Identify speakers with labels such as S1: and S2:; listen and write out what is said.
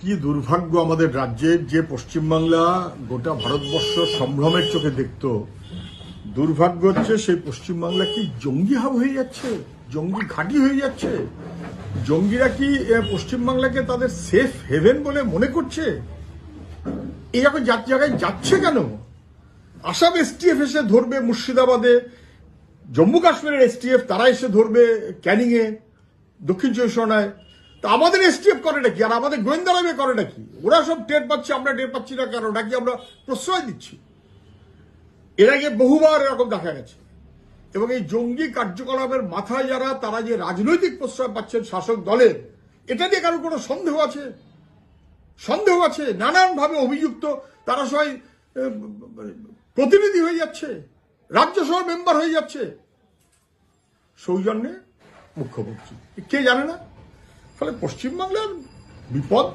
S1: কি দুর্ভাগ্য আমাদের রাজ্যের যে পশ্চিমবাংলা গোটা ভারতবর্ষ সম্ভ্রমের চোখে দেখত। দুর্ভাগ্য হচ্ছে সেই পশ্চিমবাংলা কি জঙ্গি হাব হয়ে যাচ্ছে? জঙ্গি ঘাঁটি হয়ে যাচ্ছে? জঙ্গিরা কি পশ্চিমবাংলাকে তাদের সেফ হেভেন বলে মনে করছে? এই এরকম যার জায়গায় যাচ্ছে কেন? আসাম এসটিএফ এসে ধরবে মুর্শিদাবাদে, জম্মু কাশ্মীরের এসটিএফ তারা এসে ধরবে ক্যানিংয়ে, দক্ষিণ চব্বিশ পরগনায়। তা আমাদের এসটিএফ করে নাকি আর আমাদের গোয়েন্দারা বে করে নাকি ওরা সব টের পাচ্ছে, আমরা টের পাচ্ছি না কেন নাকি আমরা প্রশ্রয় দিচ্ছি। এর আগে বহুবার এরকম দেখা গেছে। এবং এই জঙ্গি কার্যকলাপের মাথায় যারা, তারা যে রাজনৈতিক প্রশ্রয় পাচ্ছেন শাসক দলের, এটা নিয়ে কারোর কোনো সন্দেহ আছে? সন্দেহ আছে? নানানভাবে অভিযুক্ত, তারা সবাই প্রতিনিধি হয়ে যাচ্ছে রাজ্যসভা মেম্বার হয়ে যাচ্ছে। সৌজন্যে মুখ্যমন্ত্রী। কে জানে না? ফলে পশ্চিমবাংলার বিপদ